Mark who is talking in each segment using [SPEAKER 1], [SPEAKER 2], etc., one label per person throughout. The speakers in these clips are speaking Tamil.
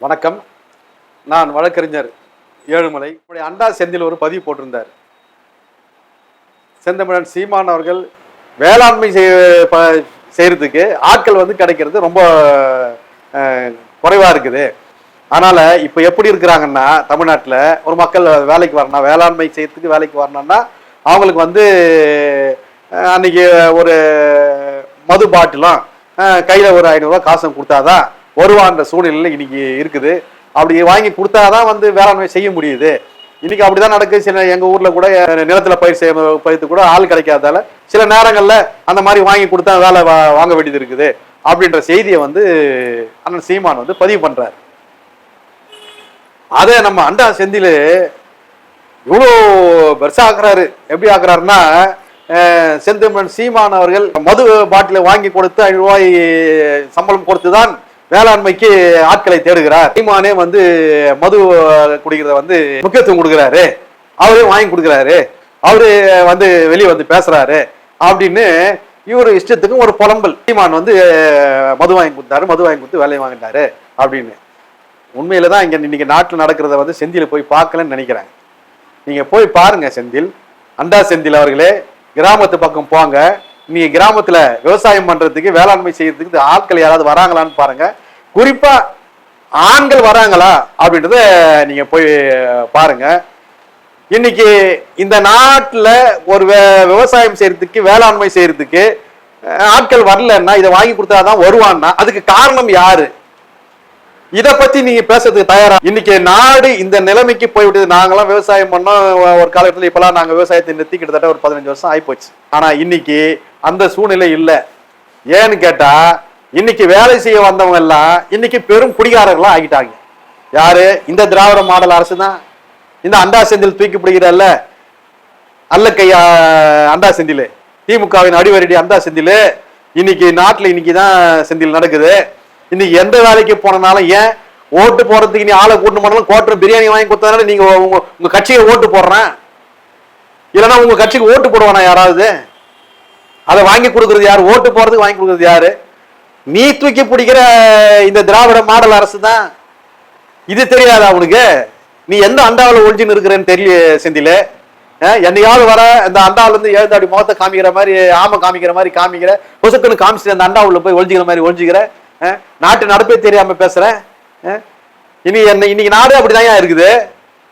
[SPEAKER 1] வணக்கம். நான் வழக்கறிஞர் ஏழுமலை. இப்படி அண்டா செந்தில் ஒரு பதிவு போட்டிருந்தார். செந்தமிழன் சீமான் அவர்கள் வேளாண்மை ப- செய்யறதுக்கு ஆட்கள் வந்து கிடைக்கிறது ரொம்ப குறைவாக இருக்குது. அதனால் இப்போ எப்படி இருக்கிறாங்கன்னா தமிழ்நாட்டில் ஒரு மக்கள் வேலைக்கு வரணும் வேளாண்மை செய்யறதுக்கு வேலைக்கு வரணும்னா அவங்களுக்கு வந்து அன்றைக்கி அன்னைக்கு ஒரு மது பாட்டிலும் கையில் ஒரு ஐநூறுரூவா காசும் கொடுத்தாதான் வருவான்ற சூழ்நிலையில் இன்னைக்கு இருக்குது. அப்படி வாங்கி கொடுத்தாதான் வந்து வேளாண்மை செய்ய முடியுது. இன்னைக்கு அப்படிதான் நடக்குது. சில எங்க ஊர்ல கூட நிலத்துல பயிர் செய்ய பயிர்த்து கூட ஆள் கிடைக்காதால சில நேரங்கள்ல அந்த மாதிரி வாங்கி கொடுத்தா வேலை வாங்க வேண்டியது இருக்குது. அப்படின்ற செய்தியை வந்து அண்ணன் சீமான் வந்து பதிவு பண்றாரு. அதே நம்ம அண்டா செந்தில் இவ்வளோ பெருசா ஆக்குறாரு. எப்படி ஆக்குறாருன்னா செந்தமன் சீமான் அவர்கள் மது பாட்டிலை வாங்கி கொடுத்து ஐநூறு ரூபாய் சம்பளம் கொடுத்து தான் வேளாண்மைக்கு ஆட்களை தேடுகிறார். சீமானே வந்து மது குடிக்கிறத வந்து முக்கியத்துவம் கொடுக்குறாரு. அவரே வாங்கி கொடுக்குறாரு. அவரு வந்து வெளியே வந்து பேசுறாரு. அப்படின்னு இவர் இஷ்டத்துக்கும் ஒரு புலம்பல். சீமான் வந்து மது வாங்கி கொடுத்தாரு மது வாங்கி கொடுத்து வேலையை வாங்கிட்டாரு அப்படின்னு. உண்மையில தான் இங்க இன்னைக்கு நாட்டில் நடக்கிறத வந்து செந்தியில் போய் பார்க்கலன்னு நினைக்கிறேன் நீங்க போய் பாருங்க செந்தில். அண்டா செந்தில் அவர்களே கிராமத்து பக்கம் போங்க. நீங்க கிராமத்துல விவசாயம் பண்றதுக்கு வேளாண்மை செய்யறதுக்கு ஆட்கள் யாராவது வராங்களான்னு பாருங்க. குறிப்பா ஆண்கள் வராங்களா அப்படின்றத நீங்க போய் பாருங்க. இன்னைக்கு இந்த நாட்டில் ஒரு விவசாயம் செய்யறதுக்கு வேளாண்மை செய்யறதுக்கு ஆட்கள் வரலன்னா இதை வாங்கி கொடுத்தாதான் வருவான்னா அதுக்கு காரணம் யாரு? இதை பத்தி நீங்க பேசுறதுக்கு தயாரா? இன்னைக்கு நாடு இந்த நிலைமைக்கு போய்விட்டது. நாங்களாம் விவசாயம் பண்ணோம். ஒரு காலகட்டத்தில் இப்பெல்லாம் நாங்க விவசாயத்தை நிறுத்தி கிட்டத்தட்ட ஒரு பதினஞ்சு வருஷம் ஆயிப்போச்சு. ஆனா இன்னைக்கு அந்த சூழ்நிலை இல்லை. ஏன்னு கேட்டா இன்னைக்கு வேலை செய்ய வந்தவங்க எல்லாம் இன்னைக்கு பெரும் குடிகாரர்களா ஆகிட்டாங்க. யாரு? இந்த திராவிட மாடல் அரசு தான் இந்த அண்டா செந்தில் தூக்கி பிடிக்கிறல்ல அல்ல கையா அண்டா செந்தில். திமுகவின் அடிவரடி அண்டா செந்தில். இன்னைக்கு நாட்டில் இன்னைக்கு தான் செந்தில் நடக்குது. இன்னைக்கு எந்த வேலைக்கு போனனாலும் ஏன் ஓட்டு போறதுக்கு நீ ஆளை கூட்டு போனாலும் கோட்டர் பிரியாணி வாங்கி கொடுத்ததுனால நீங்க உங்க உங்க கட்சியை ஓட்டு போடுறேன். இல்லைன்னா உங்க கட்சிக்கு ஓட்டு போடுவானா யாராவது? அதை வாங்கி கொடுக்கறது யார்? ஓட்டு போறதுக்கு வாங்கி கொடுக்கறது யாரு? நீ தூக்கி பிடிக்கிற இந்த திராவிட மாடல் அரசு தான் இது தெரியாதா உனக்கு? நீ எந்த அண்டாவில் ஒழிஞ்சுன்னு இருக்கிறேன்னு தெரியல செந்தில. என்னையாவது வர இந்த அண்டாவுல இருந்து எழுந்து அப்படி முகத்தை காமிக்கிற மாதிரி ஆமை காமிக்கிற மாதிரி காமிக்கிற பொசுக்குன்னு காமிச்சு அந்த அண்டாவில் போய் ஒழிஞ்சிக்கிற மாதிரி ஒழிஞ்சிக்கிற நாட்டு நடப்பே தெரியாம பேசுறேன் இனி என்ன இன்னைக்கு நாடு அப்படிதான் இருக்குது.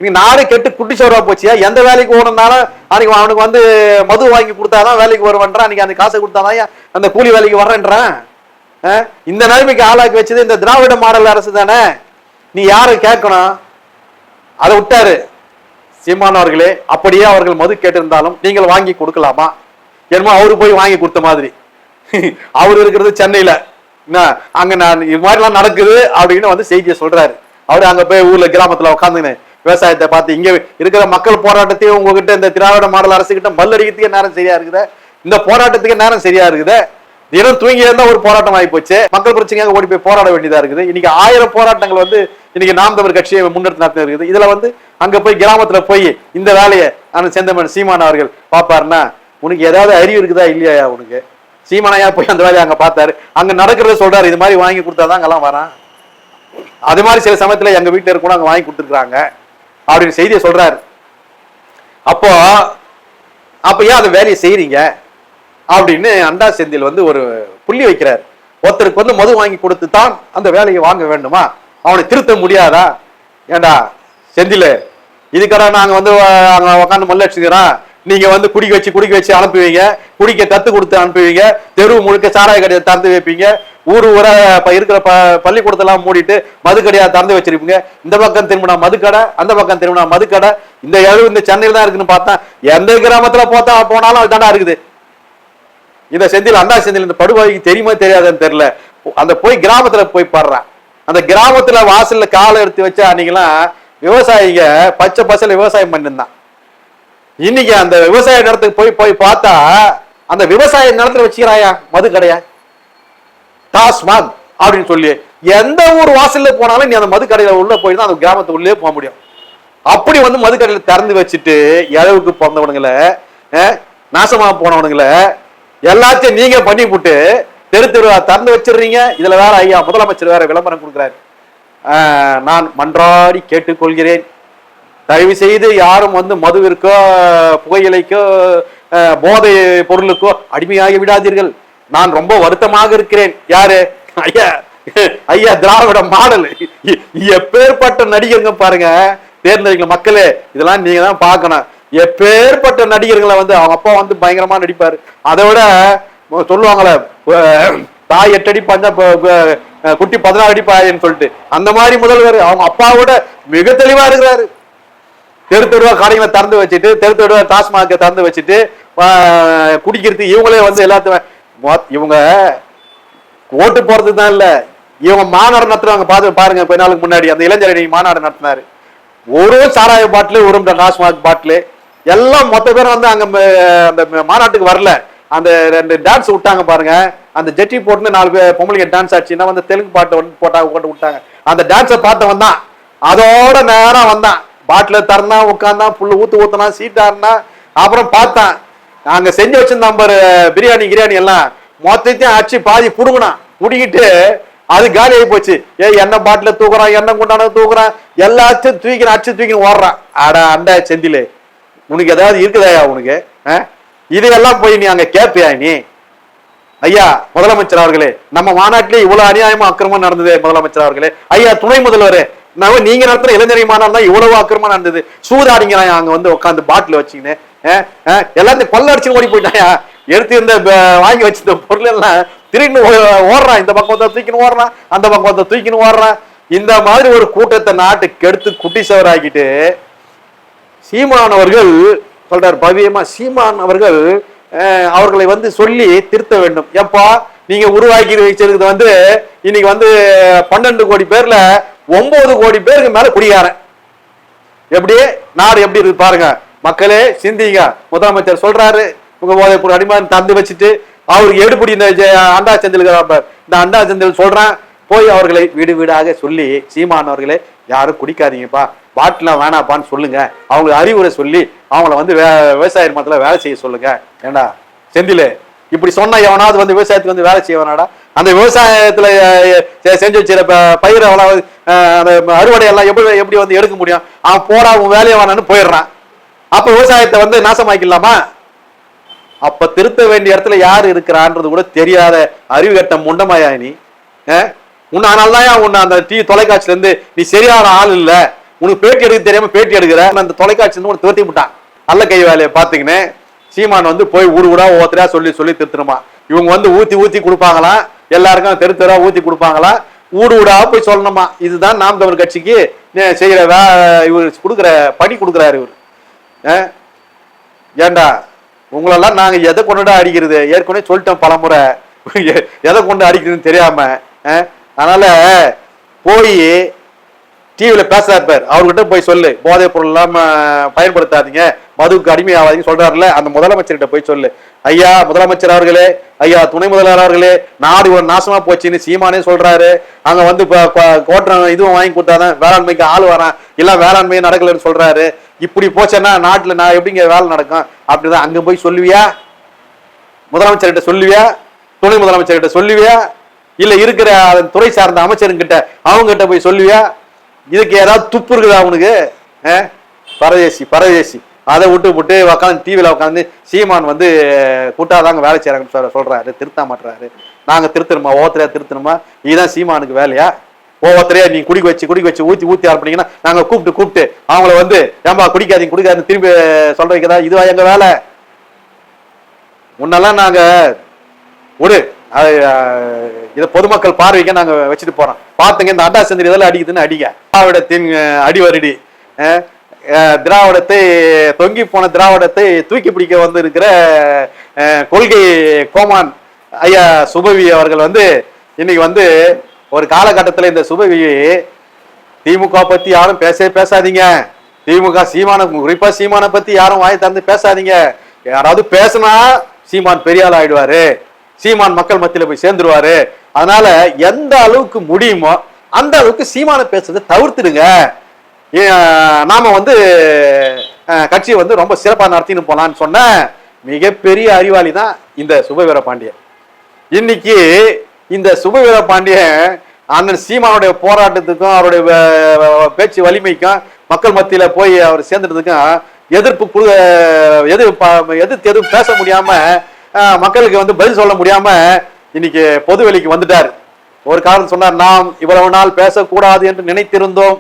[SPEAKER 1] இன்னைக்கு நாடு கெட்டு குட்டி குட்டிச்சோரா போச்சியா? எந்த வேலைக்கு போகணும்னாலும் அன்னைக்கு அவனுக்கு வந்து மது வாங்கி கொடுத்தாதான் வேலைக்கு வருவன்றான். அன்னைக்கு அந்த காசை கொடுத்தாதான் அந்த கூலி வேலைக்கு வர்றேன்றான். இந்த நிலைமைக்கு ஆளாக்கி வச்சது இந்த திராவிட மாடல் அரசு தானே? நீ யாரை கேட்கணும்? அதை விட்டாரு. சீமான் அவர்களே அப்படியே அவர்கள் மது கேட்டிருந்தாலும் நீங்கள் வாங்கி கொடுக்கலாமா? என்னமோ அவரு போய் வாங்கி கொடுத்த மாதிரி. அவர் இருக்கிறது சென்னையில. என்ன, அங்க நான் இது மாதிரிலாம் நடக்குது அப்படின்னு வந்து செய்தியை சொல்றாரு. அவரு அங்க போய் ஊர்ல கிராமத்துல உட்காந்துன்னு விவசாயத்தை பார்த்து இங்க இருக்கிற மக்கள் போராட்டத்தையும் உங்ககிட்ட இந்த திராவிட மாடல் அரசுகிட்ட மல்லடிக்கிறதுக்கே நேரம் சரியா இருக்குதே. இந்த போராட்டத்துக்கு நேரம் சரியா இருக்குது. தினம் தூங்கி இருந்தா ஒரு போராட்டம் ஆகி போச்சு மக்கள் பிரச்சனையாக ஓடி போய் போராட வேண்டியதா இருக்குது. இன்னைக்கு ஆயிரம் போராட்டங்கள் வந்து இன்னைக்கு நாம் தமிழ் கட்சியை முன்னெடுத்து நடத்தி இருக்குது. இதுல வந்து அங்க போய் கிராமத்துல போய் இந்த வேலையை அந்த செந்தமன் சீமான் அவர்கள் பாப்பாருன்னா உனக்கு ஏதாவது அறிவு இருக்குதா இல்லையா உனக்கு? சீமானையா போய் அந்த வேலையை அங்க பார்த்தாரு. அங்க நடக்கிறத சொல்றாரு. இது மாதிரி வாங்கி கொடுத்தாதான் அங்கெல்லாம் வரான். அது மாதிரி சில சமயத்துல எங்க வீட்டுல இருக்கணும் கூட அங்க வாங்கி கொடுத்துருக்காங்க அப்படின்னு செய்தியை சொல்றாரு. அப்போ அப்ப ஏன் அந்த வேலையை செய்யறீங்க அப்படின்னு அண்டா செந்தில் வந்து ஒரு புள்ளி வைக்கிறார். ஒருத்தருக்கு வந்து மது வாங்கி கொடுத்து தான் அந்த வேலையை வாங்க வேண்டுமா? அவனை திருத்த முடியாதா? ஏண்டா செந்தில் இதுக்கடா நாங்க வந்து அங்கே அங்க உட்காந்து மல்லடிச்சுக்கிறோம் நீங்க வந்து குடிக்க வச்சு குடிக்க வச்சு அனுப்புவீங்க. குடிக்க கத்து கொடுத்து அனுப்புவீங்க. தெரு முழுக்க சாராய கடையை திறந்து வைப்பீங்க. ஊர் ஊரா இருக்கிற ப பள்ளிக்கூடத்தெல்லாம் மூடிட்டு மதுக்கடையா திறந்து வச்சிருப்பீங்க. இந்த பக்கம் திரும்பினா மதுக்கடை அந்த பக்கம் திரும்பினா மதுக்கடை. இந்த எழுவு இந்த சென்னையில் தான் இருக்குன்னு பார்த்தா எந்த கிராமத்துல போத்தா போனாலும் அதுதான்டா இருக்குது. இந்த செந்தில் அண்டா செந்தில் இந்த படுவாய்க்கு தெரியுமா தெரியாதுன்னு தெரியல. அந்த போய் கிராமத்துல போய் பாடுறான் அந்த கிராமத்துல வாசல்ல காலை எடுத்து வச்சா அன்னைக்கெல்லாம் விவசாயிங்க பச்சை பசல விவசாயம் பண்ணிருந்தான். இன்னைக்கு அந்த விவசாய நிலத்துக்கு போய் போய் பார்த்தா அந்த விவசாய நிலத்துல வச்சுக்கிறாயா? மது கடையா. டாஸ்மாக் அப்படின்னு சொல்லி எந்த ஊர் வாசல்ல போனாலும் நீ அந்த மது கடையில உள்ள போய் தான் அந்த கிராமத்து உள்ளே போக முடியும். அப்படி வந்து மது கடையில திறந்து வச்சுட்டு இழவுக்கு பிறந்தவனுங்களை நாசமா போனவனுங்களை எல்லாத்தையும் நீங்க பண்ணி போட்டு தெரு தெருவா திறந்து வச்சிடுறீங்க. இதுல வேற ஐயா முதலமைச்சர் வேற விளம்பரம் கொடுக்குறாரு. நான் மன்றாடி கேட்டுக்கொள்கிறேன். தயவு செய்து யாரும் வந்து மதுவிற்கோ புகையிலைக்கோ போதை பொருளுக்கோ அடிமையாகி விடாதீர்கள். நான் ரொம்ப வருத்தமாக இருக்கிறேன். யாரு? ஐயா ஐயா திராவிட மாடல். எப்பேற்பட்ட நடிகருங்க பாருங்க. தேர்ந்தெடுக்கல மக்களே. இதெல்லாம் நீங்க தான் பார்க்கணும். எப்பேற்பட்ட நடிகர்களை வந்து அவங்க அப்பா வந்து பயங்கரமா நடிப்பாரு. அதை விட சொல்லுவாங்களே தாய் எட்டு அடி பஞ்சா குட்டி பதினாறு அடி பாயன்னு சொல்லிட்டு. அந்த மாதிரி முதல்வர் அவங்க அப்பாவோட மிக தெளிவா இருக்கிறாரு. தெரு தெருவா கடைகளை திறந்து வச்சுட்டு தெரு தெருவா டாஸ்மாக திறந்து வச்சுட்டு குடிக்கிறது குடிக்கிறதுக்கு இவங்களே வந்து எல்லாத்தையும் இவங்க ஓட்டு போறது தான் இல்ல. இவங்க மாநாடு நடத்துறாங்க. பார்த்து பாருங்க கொஞ்ச நாளுக்கு முன்னாடி அந்த இளைஞரணி மாநாடு நடத்தினாரு. ஒரு சாராய பாட்டிலு ஒரு டாஸ்மாக் பாட்டிலு. எல்லாம் மொத்த பேரும் வந்து அங்க அந்த மாநாட்டுக்கு வரல. அந்த ரெண்டு டான்ஸ் விட்டாங்க பாருங்க. அந்த ஜெட்டி போட்டு நாலு பேர் பொம்பளைங்க டான்ஸ் ஆச்சுன்னா வந்து தெலுங்கு பாட்டு போட்டாங்க போட்டு விட்டாங்க. அந்த டான்ஸை பார்த்தவன் தான் அதோட நேரம் வந்தான். பாட்டில் தரனா உட்காந்தான் புல்லு ஊத்து ஊத்துனா சீட்டாருனா அப்புறம் பார்த்தான். நாங்க செஞ்சு வச்சிருந்தோம் பாரு பிரியாணி கிரியாணி எல்லாம் மொத்தத்தையும் அடிச்சு பாதி புடுங்கினான். புடிங்கிட்டு அது காலி ஆகி போச்சு. ஏ எண்ணெய் பாட்டில தூக்குறான் எண்ணெய் குண்டான தூக்குறான் எல்லாத்தையும் தூக்கின அடிச்சு தூக்கின்னு ஓடுறான். அட அண்டா செந்திலே உனக்கு ஏதாவது இருக்குதாயா உனக்கு? ஆ? இதையெல்லாம் போய் நீ அங்க கேப்பியா நீ? ஐயா முதலமைச்சர் அவர்களே நம்ம மாநாட்டிலே இவ்வளவு அநியாயமா அக்கிரமம் நடந்தது முதலமைச்சர் அவர்களே. ஐயா துணை முதல்வரே நம்ம நீங்க நடத்துற இளைஞரை மாநாடு தான் இவ்வளவு அக்கிரமம் நடந்தது. சூதாடிங்க அங்க வந்து உட்காந்து பாட்டில் வச்சுக்கின்னு எல்லாத்தையும் பல்ல அடிச்சு ஓடி போயிட்டாயா எடுத்து இருந்த வாங்கி வச்சிருந்த பொருள் எல்லாம் திரும்பி ஓ- ஓடுறான். இந்த பக்கம் வந்தால் தூக்கின்னு ஓடுறான் அந்த பக்கம் ஒருத்தன் தூக்கின்னு ஓடுறான். இந்த மாதிரி ஒரு கூட்டத்தை நாட்டுக்கு கெடுத்து குட்டி சவராக்கிட்டு சீமான் அவர்கள் சொல்றார் பவியமா சீமான் அவர்கள் அவர்களை வந்து சொல்லி திருத்த வேண்டும். எப்பா நீங்க உருவாக்கி வச்சிருக்கிறது வந்து இன்னைக்கு வந்து பன்னெண்டு கோடி பேர்ல ஒன்பது கோடி பேருக்கு மேல குடிகாரன். எப்படி நாடு எப்படி இருக்கு பாருங்க. மக்களே சிந்திங்க. முதலமைச்சர் சொல்றாரு. உங்க போதை பொருள் அடிமான் தந்து வச்சுட்டு அவருக்கு எடுபடி இந்த அண்டா செந்தில் இந்த அண்டா செந்தில் சொல்றான். போய் அவர்களை வீடு வீடாக சொல்லி சீமான் அவர்களே யாரும் குடிக்காதீங்கப்பா. பாட்டிலாம் வேணாப்பான்னு சொல்லுங்க. அவங்களுக்கு அறிவுரை சொல்லி அவங்கள வந்து வே- விவசாய மரத்தில் வேலை செய்ய சொல்லுங்க. ஏண்டா? செந்திலே இப்படி சொன்ன எவனாவது வந்து விவசாயத்துக்கு வந்து வேலை செய்வானாடா? அந்த விவசாயத்துல செஞ்சு வச்சிருக்க பயிரை அவ்வளவு, அந்த அறுவடை எல்லாம் எப்படி எப்படி வந்து எடுக்க முடியும்? அவன் போடா உன் வேலையை வேணான்னு போயிடுறான். அப்ப விவசாயத்தை வந்து நாசமாக்கலாமா அப்ப திருத்த வேண்டிய இடத்துல யார் இருக்கிறான்றது கூட தெரியாத அறிவு கட்ட முண்டமாயா நீ? உன்னை அதனாலதான் உன்னை அந்த டி தொலைக்காட்சியில இருந்து நீ சரியான ஆள் இல்ல. உனக்கு பேட்டி எடுக்க தெரியாம பேட்டி எடுக்கிற. அந்த தொலைக்காட்சி இருந்து உனக்கு துரத்தி விட்டான். அல்ல கை வேலையை பாத்துக்கினேன் சீமான் வந்து போய் ஊடு ஊடா ஒவ்வொருத்தரையா சொல்லி சொல்லி திருத்தணுமா? இவங்க வந்து ஊத்தி ஊத்தி கொடுப்பாங்களாம் எல்லாருக்கும் தெரு தெருவா ஊத்தி கொடுப்பாங்களாம் ஊடு ஊடா போய் சொல்லணுமா? இதுதான் நாம் தமிழ் கட்சிக்கு செய்யற வே இவர் கொடுக்குற பணி கொடுக்குறாரு இவர். ஏண்டா உங்களெல்லாம் நாங்க எதை கொண்டுடா அடிக்கிறது? ஏற்கனவே சொல்லிட்டோம் பலமுறை. எதை கொண்டு அடிக்கிறதுன்னு தெரியாம அதனால போய் டிவியில் பேசுறாரு பேர். அவர்கிட்ட போய் சொல்லு. போதைப் பொருள் இல்லாம பயன்படுத்தாதீங்க. மதுவுக்கு அடிமையாவாதீங்க சொல்றாருல அந்த முதலமைச்சர்கிட்ட போய் சொல்லு. ஐயா முதலமைச்சர் அவர்களே ஐயா துணை முதல்வர் அவர்களே நாடு ஒரு நாசமா போச்சுன்னு சீமானே சொல்றாரு. அங்க வந்து இப்ப கோட்டம் இதுவும் வாங்கி கொடுத்தாதான் வேளாண்மைக்கு ஆள் வரான். எல்லாம் வேளாண்மையே நடக்கலன்னு சொல்றாரு. இப்படி போச்சேன்னா நாட்டுல நான் எப்படிங்க வேலை நடக்கும்? அப்படிதான் அங்க போய் சொல்லுவியா? முதலமைச்சர்கிட்ட சொல்லுவியா? துணை முதலமைச்சர்கிட்ட சொல்லுவியா? இல்ல இருக்கிற அதன் துறை சார்ந்த அமைச்சருங்கிட்ட அவங்க கிட்ட போய் சொல்லுவியா? இதுக்கு ஏதாவது துப்பு இருக்குதா அவனுக்கு பரதேசி பரதேசி. அதை விட்டு விட்டு உட்காந்து டிவியில் உட்காந்து சீமான் வந்து கூட்டாதாங்க வேலை செய்கிறாங்கன்னு சொல்ல சொல்கிறாரு திருத்த மாட்டுறாரு. நாங்கள் திருத்தணுமா? ஒவ்வொருத்தரையா திருத்தணுமா? இதுதான் சீமானுக்கு வேலையா? ஒவ்வொருத்தரையா நீ குடிக்க வச்சு குடிக்க வச்சு ஊற்றி ஊற்றி ஆரம்பிங்கன்னா நாங்கள் கூப்பிட்டு கூப்பிட்டு அவங்கள வந்து ஏன்பா குடிக்காதீங்க குடிக்காதுன்னு திரும்பி சொல்ற வைக்கிறதா இதுவா எங்கள் வேலை? முன்னெல்லாம் நாங்கள் விடு அது, இதை பொதுமக்கள் பார்வைக்கு நாங்கள் வச்சுட்டு போகிறோம் பார்த்துங்க இந்த அண்டா சந்திரி இதெல்லாம் அடிக்குதுன்னு அடிங்க. அடி வருடி திராவிடத்தை தொங்கி போன திராவிடத்தை தூக்கி பிடிக்க வந்திருக்கிற கொள்கை கோமான் ஐயா சுபவி அவர்கள் வந்து இன்னைக்கு வந்து ஒரு காலகட்டத்தில் இந்த சுபவி திமுக பத்தி யாரும் பேசவே பேசாதீங்க. திமுக சீமான குறிப்பா சீமானை பத்தி யாரும் வாய் திறந்து பேசாதீங்க. யாராவது பேசினா சீமான் பெரியால் ஆயிடுவாரு. சீமான் மக்கள் மத்தியில போய் சேர்ந்துருவாரு. அதனால எந்த அளவுக்கு முடியுமோ அந்த அளவுக்கு சீமான பேசுறதை தவிர்த்துடுங்க. நாம் வந்து கட்சியை வந்து ரொம்ப சிறப்பாக நடத்தின்னு போகலான்னு சொன்ன மிகப்பெரிய அறிவாளி தான் இந்த சுபவீர பாண்டியன். இன்னைக்கு இந்த சுபவீர பாண்டியன் அண்ணன் சீமானுடைய போராட்டத்துக்கும் அவருடைய பேச்சு வலிமைக்கும் மக்கள் மத்தியில் போய் அவர் சேர்ந்துட்டதுக்கும் எதிர்ப்பு குழு எது எதிர்த்து எதுவும் பேச முடியாம மக்களுக்கு வந்து பதில் சொல்ல முடியாம இன்னைக்கு பொதுவெளிக்கு வந்துட்டார். ஒரு காரணம் சொன்னார் நாம் இவ்வளவு நாள் பேசக்கூடாது என்று நினைத்திருந்தோம்.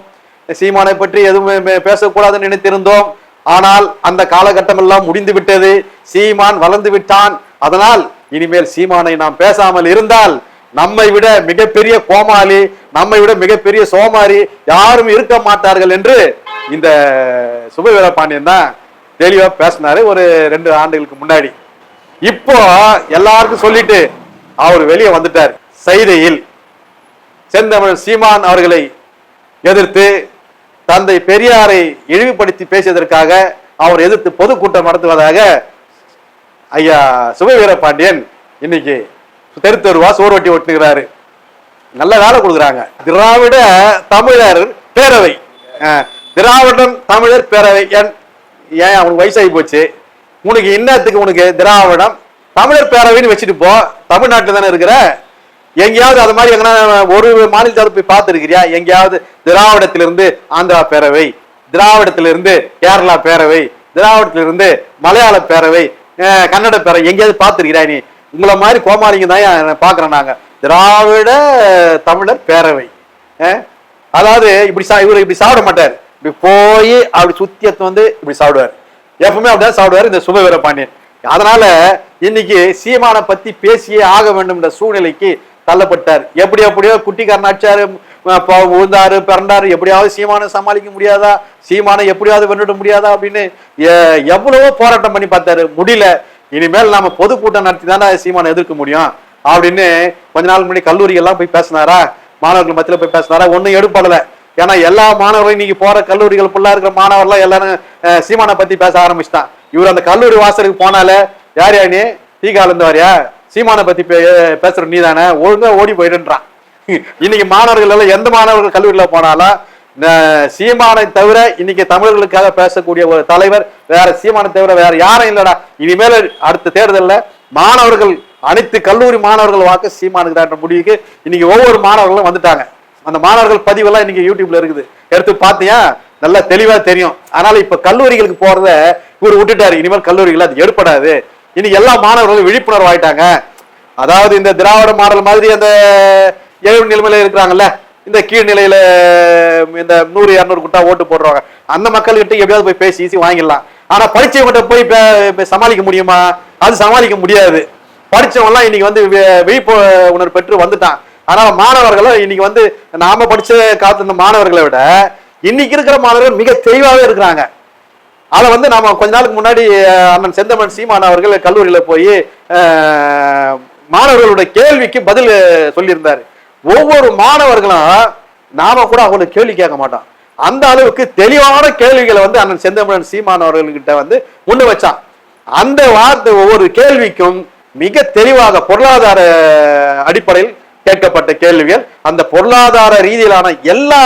[SPEAKER 1] சீமானை பற்றி எதுவுமே பேசக்கூடாதுன்னு நினைத்திருந்தோம். ஆனால் அந்த காலகட்டம் எல்லாம் முடிந்து விட்டது சீமான் வளர்ந்து விட்டான். அதனால் இனிமேல் சீமானை நாம் பேசாமல் இருந்தால் நம்மை விட மிகப்பெரிய கோமாளி நம்மை விட மிகப்பெரிய சோமாரி யாரும் இருக்க மாட்டார்கள் என்று இந்த சுபவீர பாண்டியன் தான் தெளிவா பேசினாரு ஒரு ரெண்டு ஆண்டுகளுக்கு முன்னாடி. இப்போ எல்லாருக்கும் சொல்லிட்டு அவர் வெளியே வந்துட்டார். செய்தியில் செந்தமிழ் சீமான் அவர்களை எதிர்த்து தந்தை பெரியாரை இழிவுபடுத்தி பேசியதற்காக அவர் எதிர்த்து பொதுக்கூட்டம் நடத்துவதாக ஐயா சுப வீரபாண்டியன் இன்னைக்கு தெரு தெருவா சோறு ஒட்டுகிறாரு. நல்ல வேலை கொடுக்குறாங்க. திராவிட தமிழர் பேரவை. அஹ், திராவிடம் தமிழர் பேரவை. ஏன் ஏன் அவனுக்கு வயசாகி போச்சு? உனக்கு இன்னத்துக்கு உனக்கு திராவிடம் தமிழர் பேரவைன்னு வச்சுட்டு போ. தமிழ்நாட்டில் தானே இருக்கிற? எங்கேயாவது அது மாதிரி எங்கன்னா ஒரு மாநிலத்தை போய் பார்த்துருக்கிறியா? எங்கேயாவது திராவிடத்திலிருந்து ஆந்திரா பேரவை திராவிடத்திலிருந்து கேரளா பேரவை திராவிடத்திலிருந்து மலையாள பேரவை கன்னட பேரவை எங்கேயாவது பார்த்துருக்கிறா நீ? உங்களை மாதிரி கோமாளிங்க தான் பார்க்குறோம் நாங்கள் திராவிட தமிழர் பேரவை. அதாவது இப்படி சா இவர் இப்படி சாப்பிட மாட்டார். இப்படி போய் அப்படி சுத்தி எடுத்து வந்து இப்படி சாப்பிடுவார். எப்பவுமே அப்படிதான் சாப்பிடுவார் இந்த சுப வீரபாண்டியன் அதனால இன்னைக்கு சீமானை பத்தி பேசியே ஆக வேண்டும் என்ற சூழ்நிலைக்கு தள்ளப்பட்டார். எப்படி எப்படியோ குட்டிக்காரன் அடிச்சாரு உழுந்தாரு ப- பிறந்தாரு எப்படியாவது சீமானை சமாளிக்க முடியாதா? சீமானை எப்படியாவது வென்றுட முடியாதா? அப்படின்னு எவ்வளவோ போராட்டம் பண்ணி பார்த்தாரு. முடியல. இனிமேல் நாம பொதுக்கூட்டம் நடத்தி தானே சீமானை எதிர்க்க முடியும். அப்படின்னு கொஞ்ச நாள் முன்னாடி கல்லூரிகள்லாம் போய் பேசினாரா? மாணவர்கள் மத்தியில் போய் பேசினாரா? ஒன்றும் எடுப்படலை. ஏன்னா எல்லா மாணவர்களும் இன்னைக்கு போற கல்லூரிகள் ஃபுல்லா இருக்கிற மாணவர்லாம் எல்லாரும் சீமானை பத்தி பேச ஆரம்பிச்சிட்டான். இவர் அந்த கல்லூரி வாசலுக்கு போனாலே யார் யானே நீ? தீகால வரியா? சீமானை பத்தி பே- பேசுற நீ தானே ஒழுங்கா ஓடி போயிடுன்றான். இன்னைக்கு மாணவர்கள் எல்லாம் எந்த மாணவர்கள் கல்லூரியில போனாலும் சீமானை தவிர இன்னைக்கு தமிழர்களுக்காக பேசக்கூடிய ஒரு தலைவர் வேற சீமானை தவிர வேற யாரும் இல்லடா. இனிமேல் அடுத்த தேர்தலில் மாணவர்கள் அனைத்து கல்லூரி மாணவர்கள் வாக்கு சீமானுக்கு தான் முடிவுக்கு இன்னைக்கு ஒவ்வொரு மாணவர்களும் வந்துட்டாங்க. அந்த மாணவர்கள் பதிவெல்லாம் இன்னைக்கு யூடியூப்ல இருக்குது. எடுத்து பார்த்தியா? நல்லா தெளிவா தெரியும். அதனால இப்ப கல்லூரிகளுக்கு போறத இவர் விட்டுட்டாரு. இனிமேல் கல்லூரிகள் அது ஏற்படாது இன்னைக்கு எல்லா மாணவர்களும் விழிப்புணர்வு ஆயிட்டாங்க அதாவது இந்த திராவிட மாடல் மாதிரி அந்த ஏழு நிலைமையில இருக்கிறாங்கல்ல இந்த கீழ்நிலையில இந்த நூறு இரநூறு குட்டா ஓட்டு போடுறவங்க அந்த மக்கள்கிட்ட எப்படியாவது போய் பேசி ஈஸி வாங்கிடலாம். ஆனா படிச்சவங்கிட்ட போய் சமாளிக்க முடியுமா? அது சமாளிக்க முடியாது. படிச்சவங்க எல்லாம் இன்னைக்கு வந்து வி- விழிப்புணர்வு பெற்று வந்துட்டான். ஆனா மாணவர்களும் இன்னைக்கு வந்து நாம படிச்ச காலத்து இருந்த மாணவர்களை விட இன்னைக்கு இருக்கிற மாணவர்கள் மிக தெளிவாவே இருக்கிறாங்க. அதை வந்து நாம கொஞ்ச நாளுக்கு முன்னாடி அண்ணன் செந்தமன் சீமான் அவர்கள் கல்லூரியில் போய் மாணவர்களுடைய கேள்விக்கு பதில் சொல்லியிருந்தார். ஒவ்வொரு மாணவர்களும் நாம கூட அவங்களுக்கு கேள்வி கேட்க மாட்டோம். அந்த அளவுக்கு தெளிவான கேள்விகளை வந்து அண்ணன் செந்தமிழன் சீமான் அவர்கள்கிட்ட வந்து முன்னு வச்சான். அந்த வார்த்தை ஒவ்வொரு கேள்விக்கும் மிக தெளிவாக பொருளாதார அடிப்படையில் கேட்கப்பட்ட கேள்விகள். அந்த பொருளாதார ரீதியிலான எல்லா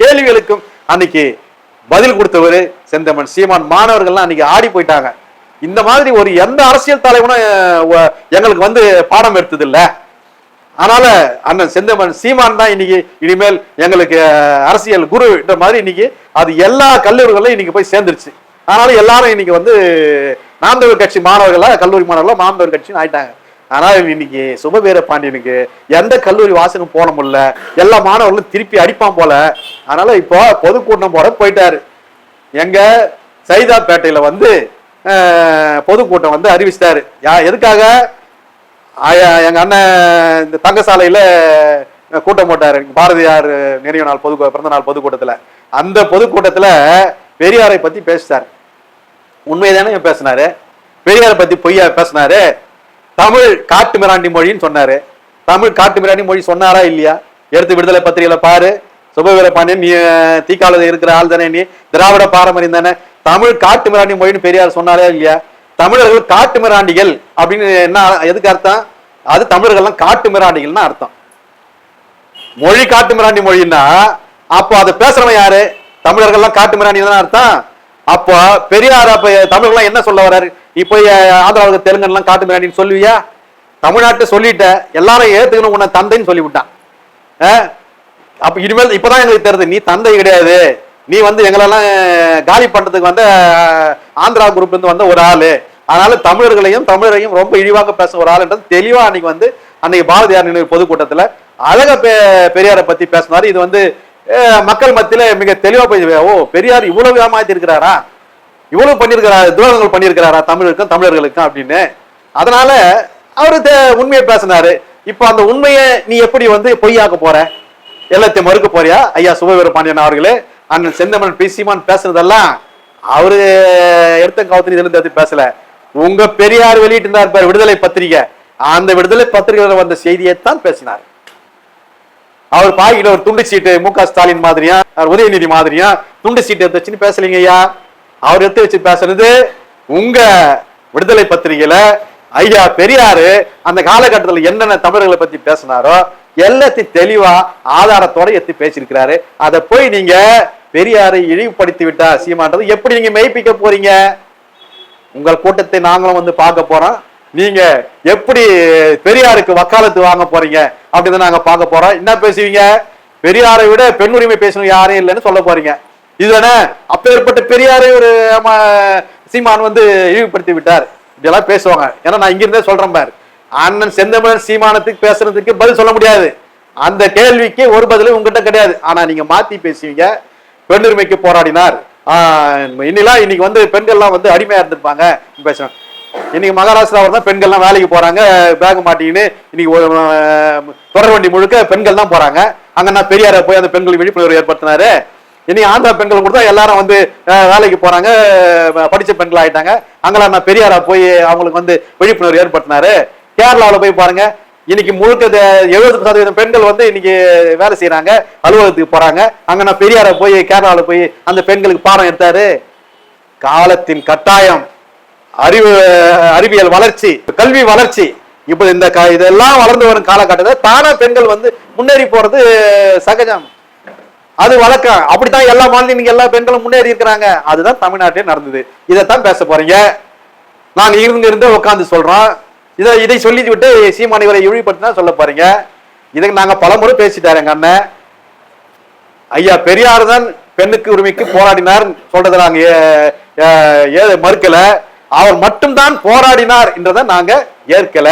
[SPEAKER 1] கேள்விகளுக்கும் அன்னைக்கு பதில் கொடுத்தவர் செந்தமன். சீமான் மாணவர்கள்லாம் அன்னைக்கு ஆடி போயிட்டாங்க. இந்த மாதிரி ஒரு எந்த அரசியல் தலைவனும் எங்களுக்கு வந்து பாடம் எடுத்தது அதனால் அதனால அண்ணன் செந்தமன் சீமான் தான் இன்னைக்கு இனிமேல் எங்களுக்கு அரசியல் குருன்ற மாதிரி இன்னைக்கு அது எல்லா கல்லூரிகளும் இன்னைக்கு போய் சேர்ந்துருச்சு. அதனால எல்லாரும் இன்னைக்கு வந்து நாந்தவர் கட்சி மாணவர்களா கல்லூரி மாணவர்களா மாந்தவர் கட்சின்னு ஆயிட்டாங்க. ஆனால் இன்னைக்கு சுபவீர பாண்டியனுக்கு எந்த கல்லூரி வாசகம் போன முடியல. எல்லா மாணவர்களும் திருப்பி அடிப்பான் போல. அதனால இப்போ பொதுக்கூட்டம் போட போயிட்டாரு. எங்க சைதாப்பேட்டையில வந்து பொதுக்கூட்டம் வந்து அறிவிச்சிட்டாரு. யா எதுக்காக? ஆயா- எங்க அண்ணன் இந்த தங்கசாலையில கூட்டம் போட்டாரு. பாரதியார் நினைவு நாள் பொது பிறந்த நாள் பொதுக்கூட்டத்துல. அந்த பொதுக்கூட்டத்துல பெரியாரை பத்தி பேசிட்டாரு. உண்மைதானே பேசினாரு? பெரியாரை பத்தி பொய்யா பேசினாரு? தமிழ் காட்டு மிராண்டி மொழின்னு சொன்னாரு. தமிழ் காட்டு மிராண்டி மொழி சொன்னாரா இல்லையா? எடுத்து விடுதலை பத்திரிகையில பாரு. சுபவீர பாண்டியன் நீ அஹ், தீக்கால இருக்கிற ஆள் தானே நீ. திராவிட பாரம்பரியம் தானே. தமிழ் காட்டு மிராண்டி மொழின்னு பெரியார் சொன்னாரா இல்லையா? தமிழர்கள் காட்டு மிராண்டிகள் அப்படின்னு என்ன எதுக்கு அர்த்தம்? அது தமிழர்கள்லாம் காட்டு மிராண்டிகள்னு அர்த்தம். மொழி காட்டு மிராண்டி மொழின்னா அப்போ அதை பேசுறவன் யாரு? தமிழர்கள்லாம் காட்டு மிராண்டி தான் அர்த்தம். அப்போ பெரியார் அப்ப தமிழர்கள்லாம் என்ன சொல்ல வர்றாரு? இப்போ ஆந்திராவுக்கு தெலுங்கன்லாம் காட்டு மிராண்டின்னு சொல்லுவியா? தமிழ்நாட்டை சொல்லிட்ட எல்லாரும் ஏத்துக்கணும் உன்னை தந்தைன்னு சொல்லிவிட்டான். அப்ப இனிமேல் இப்பதான் எங்களுக்கு தெரியுது நீ தந்தை கிடையாது. நீ வந்து எங்களெல்லாம் காலி பண்றதுக்கு வந்து ஆந்திரா குரூப்ல இருந்து வந்த ஒரு ஆளு. அதனால தமிழர்களையும் தமிழரையும் ரொம்ப இழிவாக பேச ஒரு ஆளுன்றது தெளிவா அன்னைக்கு வந்து அன்னைக்கு பாரதியார் நினைவு பொதுக்கூட்டத்துல அழக பெ பெரியாரை பத்தி பேசினாரு. இது வந்து மக்கள் மத்தியில மிக தெளிவா போய் ஓ பெரியார் இவ்வளவு ஏமாத்தி இருக்கிறாரா இவ்வளவு பண்ணியிருக்கிறாரு துரோகங்கள் பண்ணியிருக்கிறாரா தமிழுக்கும் தமிழர்களுக்கும் அப்படின்னு. அதனால அவரு உண்மையை பேசினாரு. இப்போ அந்த உண்மையை நீ எப்படி வந்து பொய்யாக்க போற? எல்லாத்தையும் மறுக்க போறியா? ஐயா சுபவீர பாண்டியன் அவர்களே அண்ணன் செந்தமன் பிசிமான் பேசுனதெல்லாம் அவரு எடுத்த கவுத்தனி இதுல இருந்து பேசல. உங்க பெரியார் வெளியிட்டு இருந்தார் பாரு விடுதலை பத்திரிகை. அந்த விடுதலை பத்திரிகையில வந்த செய்தியை தான் பேசினார். அவர் பாக்கிட்ட ஒரு துண்டு சீட்டு மு க ஸ்டாலின் மாதிரியா உதயநிதி மாதிரியா துண்டு சீட்டு எடுத்து வச்சுன்னு பேசலீங்க ஐயா. அவர் எடுத்து வச்சு பேசுறது உங்க விடுதலை பத்திரிகையில ஐயா பெரியாரு அந்த காலகட்டத்தில் என்னென்ன தமிழர்களை பத்தி பேசினாரோ எல்லாத்தையும் தெளிவா ஆதாரத்தோட எடுத்து பேசியிருக்கிறாரு. அதை போய் நீங்க பெரியாரை இழிவுபடுத்தி விட்டா சீமான்றது எப்படி நீங்க மெய்ப்பிக்க போறீங்க? உங்கள் கூட்டத்தை நாங்களும் வந்து பார்க்க போறோம். நீங்க எப்படி பெரியாருக்கு வக்காலத்து வாங்க போறீங்க? அப்படின்னு நாங்க பார்க்க போறோம். என்ன பேசுவீங்க? பெரியாரை விட பெண் உரிமை பேசணும் யாரும் இல்லைன்னு சொல்ல போறீங்க. இதுதானே? அப்பேற்பட்ட பெரியாரை ஒரு சீமான் வந்து இழிவுபடுத்தி விட்டார். இப்படியெல்லாம் பேசுவாங்க. ஏன்னா நான் இங்கிருந்தே சொல்றேன் பாரு. அண்ணன் செந்தமிழன் சீமானத்துக்கு பேசுறதுக்கு பதில் சொல்ல முடியாது. அந்த கேள்விக்கு ஒரு பதிலும் உங்ககிட்ட கிடையாது. ஆனா நீங்க மாத்தி பேசுவீங்க. பெண்ணுரிமைக்கு போராடினார். இன்னிலாம் இன்னைக்கு வந்து பெண்கள்லாம் வந்து அடிமையா இருந்திருப்பாங்க. பேசுறேன் இன்னைக்கு மகாராஷ்டிராவில் தான் பெண்கள்லாம் வேலைக்கு போறாங்க. பேக் மாட்டிக்கின்னு இன்னைக்கு ஒரு, தொடர் வண்டி முழுக்க பெண்கள் தான் போறாங்க. அங்க நான் பெரியார போய் அந்த பெண்கள் விழிப்புணர்வு ஏற்படுத்தினாரு. இனி ஆந்திரா பெண்கள் கூட தான் எல்லாரும் வந்து வேலைக்கு போறாங்க படிச்ச பெண்கள் ஆயிட்டாங்க. அங்கெல்லாம் நான் பெரியாரா போய் அவங்களுக்கு வந்து விழிப்புணர்வு ஏற்படுத்தினாரு. கேரளாவில் போய் பாருங்க இன்னைக்கு முழுக்க எழுபது சதவீதம் பெண்கள் வந்து இன்னைக்கு வேலை செய்யறாங்க அலுவலகத்துக்கு போறாங்க. அங்க நான் பெரியார போய் கேரளாவில் போய் அந்த பெண்களுக்கு பாடம் எடுத்தாரு. காலத்தின் கட்டாயம் அறிவு அறிவியல் வளர்ச்சி கல்வி வளர்ச்சி. இப்ப இந்த க- இதெல்லாம் வளர்ந்து வரும் காலகட்டத்தை தானா பெண்கள் வந்து முன்னேறி போறது சகஜம். அது வழக்கம். அப்படித்தான் எல்லா மாநிலம் எல்லா பெண்களும் முன்னேறி இருக்கிறாங்க. அதுதான் தமிழ்நாட்டிலே நடந்தது. இதைத்தான் பேச போறீங்க. நான் இருந்து இருந்து உட்காந்து சொல்றோம் இதை இதை சொல்லி விட்டு சீமானை இவரை தான் சொல்ல போறீங்க. இதுக்கு நாங்க பலமுறை பேசிட்டாரு எங்க அண்ணன். ஐயா பெரியார் தான் பெண்ணுக்கு உரிமைக்கு போராடினார் சொல்றதை நாங்க ஏ- மறுக்கல. அவர் மட்டும்தான் போராடினார் என்றதை நாங்க ஏற்கல.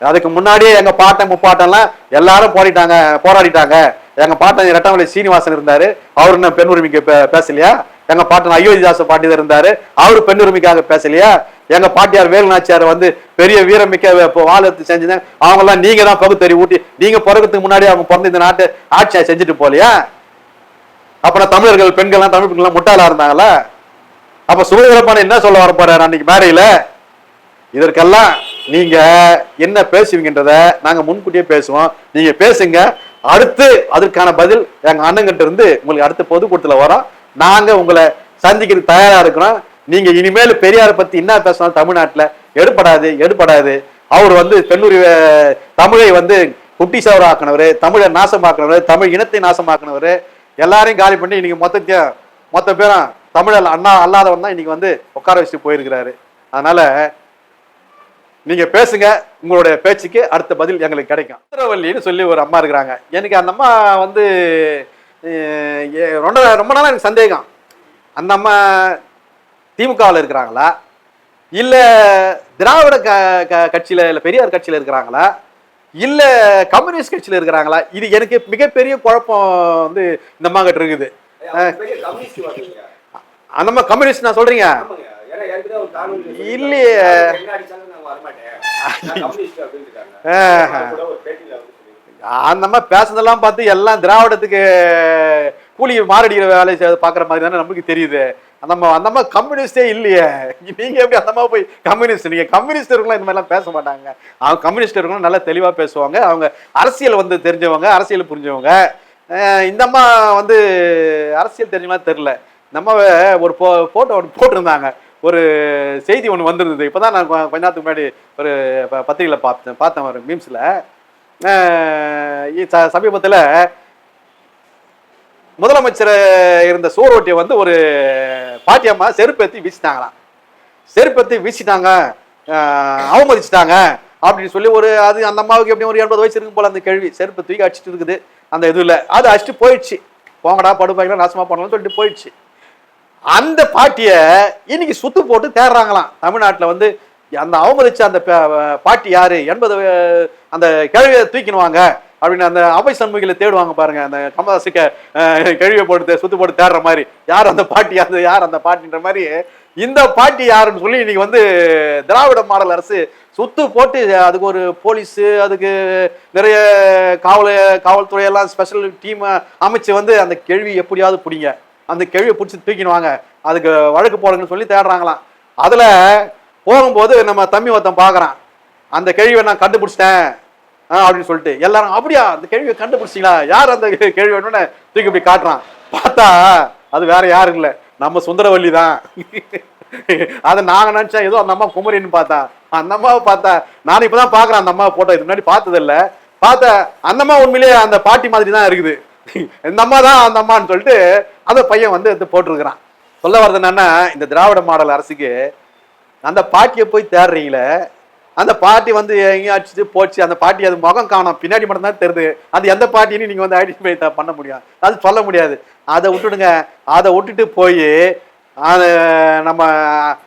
[SPEAKER 1] அதுக்கு முன்னாடியே எங்க பாட்டன் முப்பாட்டன்லாம் எல்லாரும் போராடிட்டாங்க போராடிட்டாங்க. எங்க பாட்டன் ரெட்டமலை சீனிவாசன் இருந்தாரு. அவர் என்ன பெண் உரிமைக்கு பே- பேசலையா? எங்க பாட்டன் அயோத்திதாச பாட்டிதர் இருந்தாரு. அவரு பெண் உரிமைக்காக பேசலையா? எங்க பாட்டியார் வேலுநாச்சியார் வந்து பெரிய வீரமிக்க வாழ்த்து வாள் செஞ்சது அவங்க எல்லாம் நீங்க தான் பகுத்தறி ஊட்டி நீங்க பிறகுறதுக்கு முன்னாடி அவங்க பிறந்த இந்த நாட்டு ஆட்சியை செஞ்சுட்டு போலையா அப்புறம் தமிழர்கள் பெண்கள்லாம் தமிழ் பெண்கள்லாம் முட்டாளா இருந்தாங்களா? அப்ப சுதந்திரப்பான என்ன சொல்ல வர போறாரு அன்னைக்கு மேடையில? இதற்கெல்லாம் நீங்க என்ன பேசுவீங்கன்றத நாங்க முன்கூட்டியே பேசுவோம். நீங்க பேசுங்க. அடுத்து அதற்கான பதில் எங்க அண்ணங்கிட்ட இருந்து உங்களுக்கு அடுத்த பொதுக்கூட்டத்தில் வரோம். நாங்க உங்களை சந்திக்கிறதுக்கு தயாரா இருக்கிறோம். நீங்க இனிமேல் பெரியாரை பத்தி என்ன பேசினாலும் தமிழ்நாட்டில் எடுபடாது எடுபடாது. அவர் வந்து பெண்ணுரி தமிழை வந்து குட்டி சவர ஆக்கினவர் தமிழை நாசமாக்கினவர் தமிழ் இனத்தை நாசமாக்கினவர். எல்லாரையும் காலி பண்ணி இன்னைக்கு மொத்தத்தையும் மொத்த பேரும் தமிழ் அண்ணா அல்லாதவன் தான் இன்னைக்கு வந்து உட்கார வச்சுட்டு போயிருக்கிறாரு. அதனால நீங்க பேசுங்க உங்களுடைய பேச்சுக்கு அடுத்த பதில் எங்களுக்கு கிடைக்கும். சுந்தரவல்லின்னு சொல்லி ஒரு அம்மா இருக்கிறாங்க. எனக்கு அந்த அம்மா வந்து ரொம்ப ரொம்ப நாளா எனக்கு சந்தேகம். அந்த அம்மா திமுகவில் இருக்கிறாங்களா? இல்ல திராவிட க க- கட்சியில இல்ல பெரியார் கட்சியில இருக்கிறாங்களா? இல்ல கம்யூனிஸ்ட் கட்சியில இருக்கிறாங்களா? இது எனக்கு மிகப்பெரிய குழப்பம் வந்து இந்த அம்மா கிட்ட இருக்குது. அந்த அம்மா கம்யூனிஸ்ட் நான்
[SPEAKER 2] சொல்லிருக்காங்க.
[SPEAKER 1] இல்லையே. அந்த மாதிரி பேசுனதெல்லாம் பார்த்து எல்லாம் திராவிடத்துக்கு கூலி மாரடிக்கிற வேலையை செய்ய பார்க்குற மாதிரி தானே நமக்கு தெரியுது. அந்த அந்த அம்மா கம்யூனிஸ்டே இல்லையே. நீங்க எப்படி அந்த அம்மா போய் கம்யூனிஸ்ட் நீங்க கம்யூனிஸ்ட் இருக்கலாம் இந்த மாதிரிலாம் பேச மாட்டாங்க. அவங்க கம்யூனிஸ்ட் இருக்கணும் நல்லா தெளிவா பேசுவாங்க. அவங்க அரசியல் வந்து தெரிஞ்சவங்க அரசியல் புரிஞ்சவங்க. இந்த அம்மா வந்து அரசியல் தெரிஞ்ச மாதிரி தெரியல. நம்ம ஒரு போ போட்டோ ஒன்று போட்டிருந்தாங்க. ஒரு செய்தி ஒன்று வந்திருந்தது. இப்போ தான் நான் கொஞ்ச நேரத்துக்கு முன்னாடி ஒரு ப- பார்த்தேன். பார்த்தேன் ஒரு மீம்ஸில் சமீபத்தில் முதலமைச்சர் இருந்த சோரோட்டியை வந்து ஒரு பாட்டியம்மா செருப்பேற்றி வீசிட்டாங்களாம். செருப்பேற்றி வீசிட்டாங்க. அவமதிச்சிட்டாங்க. அப்படின்னு சொல்லி ஒரு அது அந்த அம்மாவுக்கு எப்படியும் ஒரு எண்பது வயசு இருக்கும் போல அந்த கேள்வி. செருப்பு தூக்கி அடிச்சுட்டு இருக்குது. அந்த இதுல அது அடிச்சுட்டு போயிடுச்சு. போங்கடா படுப்பாங்களா நாசமாக பண்ணலாம்னு சொல்லிட்டு போயிடுச்சு. அந்த பாட்டியை இன்னைக்கு சுத்து போட்டு தேடுறாங்களாம். தமிழ்நாட்டில் வந்து அந்த அவமதிச்ச அந்த பாட்டி யாரு? என்பது அந்த கிழவியை தூக்கினுவாங்க. அப்படின்னு அந்த அவை சண்முகில தேடுவாங்க பாருங்க. அந்த கமதாசிக்க கிழவியை போட்டு தே- சுத்து போட்டு தேடுற மாதிரி. யார் அந்த பாட்டி? அந்த யார் அந்த பாட்டின்ற மாதிரி இந்த பாட்டி யாருன்னு சொல்லி இன்னைக்கு வந்து திராவிட மாடல் அரசு சுத்து போட்டு அதுக்கு ஒரு போலீஸ் அதுக்கு நிறைய காவல் காவல்துறை எல்லாம் ஸ்பெஷல் டீம் அமைச்சு வந்து அந்த கேள்வி எப்படியாவது பிடிங்க. அந்த கேள்வியை பிடிச்சி தூக்கிடுவாங்க. அதுக்கு வழக்கு போடுங்கன்னு சொல்லி தேடுறாங்களாம். அதில் போகும்போது நம்ம தம்பி ஒருத்தன் பார்க்குறான் அந்த கேள்வியை நான் கண்டுபிடிச்சிட்டேன். அப்படின்னு சொல்லிட்டு. எல்லாரும் அப்படியா? அந்த கேள்வியை கண்டுபிடிச்சிங்களா யார் அந்த கேள்வி வேணும்னு தூக்கி இப்படி காட்டுறான். பார்த்தா அது வேற யாரும் இல்லை. நம்ம சுந்தரவல்லி தான். அதை நாங்க நினைச்சேன். ஏதோ அந்த அம்மா குமரின்னு பார்த்தா. அந்த அம்மாவை பார்த்தா நான் இப்பதான் பாக்குறேன் அந்த அம்மாவை போட்டோ இது முன்னாடி பார்த்தது இல்ல பார்த்த அந்த அம்மா உண்மையிலேயே அந்த பாட்டி மாதிரி தான் இருக்குது. இந்த அம்மா தான் அந்த அம்மான்னு சொல்லிட்டு அந்த பையன் வந்து இது போட்டிருக்கிறான். சொல்ல வர்றது என்னன்னா இந்த திராவிட மாடல் அரசுக்கு அந்த பாட்டியை போய் தேடுறீங்களே அந்த பாட்டி வந்து எங்கேயும் அடிச்சுட்டு போச்சு அந்த பாட்டி அது முகம் காணும் பின்னாடி மட்டும் தான் தெரியுது. அது எந்த பாட்டின்னு நீங்கள் வந்து ஐடென்டிஃபை பண்ண முடியும். அது சொல்ல முடியாது. அதை விட்டுடுங்க. அதை விட்டுட்டு போய் அது நம்ம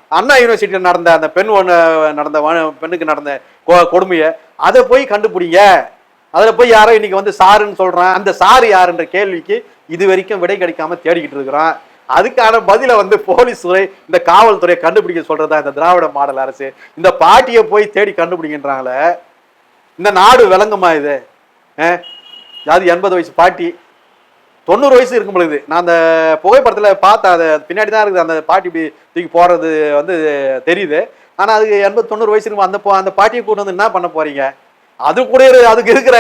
[SPEAKER 1] அண்ணா யூனிவர்சிட்டியில் நடந்த அந்த பெண் ஒன்று நடந்த பெண்ணுக்கு நடந்த கொ- கொடுமையை அதை போய் கண்டுபிடிங்க. அதில் போய் யாரோ இன்னைக்கு வந்து சாருன்னு சொல்றான். அந்த சாரு யாருன்ற கேள்விக்கு இது வரைக்கும் விடை கிடைக்காம தேடிக்கிட்டு இருக்கிறான். அதுக்கான பதிலை வந்து போலீஸ் துறை இந்த காவல்துறையை கண்டுபிடிக்க சொல்றதா இந்த திராவிட மாடல் அரசு. இந்த பாட்டியை போய் தேடி கண்டுபிடிக்கின்றாங்களே இந்த நாடு விளங்குமா இது? அது எண்பது வயசு பாட்டி. தொண்ணூறு வயசு இருக்கும் பொழுது. நான் அந்த புகைப்படத்தில் பார்த்தேன். அது பின்னாடி தான் இருக்குது. அந்த பாட்டி இப்படி தூக்கி போடுறது வந்து தெரியுது. ஆனால் அதுக்கு எண்பது தொண்ணூறு வயசு இருக்கும். அந்த அந்த பாட்டியை கூட்டு வந்து என்ன பண்ண போறீங்க? அது கூட இரு- அதுக்கு இருக்கிற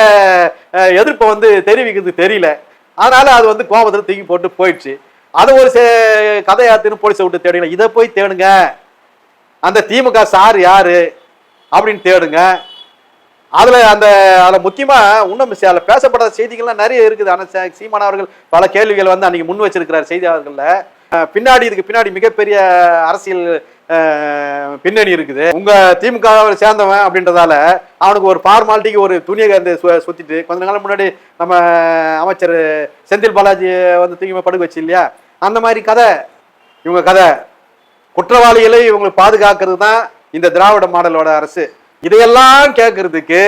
[SPEAKER 1] எதிர்ப்பை வந்து தெரிவிக்கிறது தெரியல. அதனால அது வந்து கோபத்தில் தூக்கி போட்டு போயிடுச்சு. அதை ஒரு சே- கதையாத்துன்னு போலீஸை விட்டு தேடுங்க. இதை போய் தேடுங்க. அந்த திமுக சார் யாரு? அப்படின்னு தேடுங்க. அதுல அந்த அதில் முக்கியமா இன்னும் சில பேசப்படாத செய்திகள்லாம் நிறைய இருக்குது. ஆனால் சே- சீமான் அவர்கள் பல கேள்விகள் வந்து அன்னைக்கு முன் வச்சிருக்கிறார் செய்தியாளர்களில். பின்னாடி இதுக்கு பின்னாடி மிகப்பெரிய அரசியல் பின்னணி இருக்குது. உங்க திமுக சேர்ந்தவன் அப்படின்றதால அவனுக்கு ஒரு ஃபார்மாலிட்டிக்கு ஒரு துணியை அந்த சு- சுத்திட்டு கொஞ்ச நாள் முன்னாடி நம்ம அமைச்சர் செந்தில் பாலாஜி வந்து தூக்கி படுக்க வச்சு இல்லையா? அந்த மாதிரி கதை இவங்க கதை. குற்றவாளிகளை இவங்களை பாதுகாக்கிறது தான் இந்த திராவிட மாடலோட அரசு. இதையெல்லாம் கேட்கறதுக்கு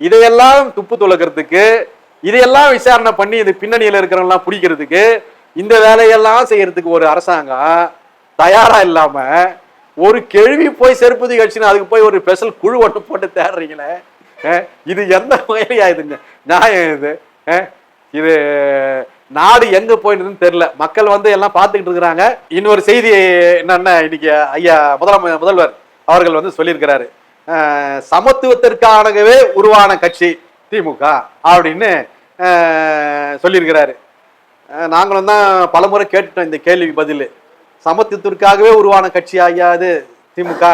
[SPEAKER 1] இதையெல்லாம் துப்பு துளக்கிறதுக்கு இதையெல்லாம் விசாரணை பண்ணி இது பின்னணியில் இருக்கிறவங்களாம் பிடிக்கிறதுக்கு இந்த வேலையெல்லாம் செய்யறதுக்கு ஒரு அரசாங்கம் தயாரா இல்லாம ஒரு கேள்வி போய் செருப்பு கட்சின்னு அதுக்கு போய் ஒரு ஸ்பெஷல் குழு ஒன்று போட்டு தேடுறீங்களே? இது எந்த வகையிலையா இதுங்க? நியாயம் இது. இது நாடு எங்க போயிடுதுன்னு தெரியல. மக்கள் வந்து எல்லாம் பார்த்துக்கிட்டு இருக்கிறாங்க. இன்னொரு செய்தி என்னன்னா இன்னைக்கு ஐயா முதலமை முதல்வர் அவர்கள் வந்து சொல்லியிருக்கிறாரு. சமத்துவத்திற்கானவே உருவான கட்சி திமுக அப்படின்னு சொல்லியிருக்கிறாரு. நாங்களும் தான் பலமுறை கேட்டுட்டோம் இந்த கேள்விக்கு பதில். சமத்துவத்திற்காகவே உருவான கட்சி ஐயா திமுக.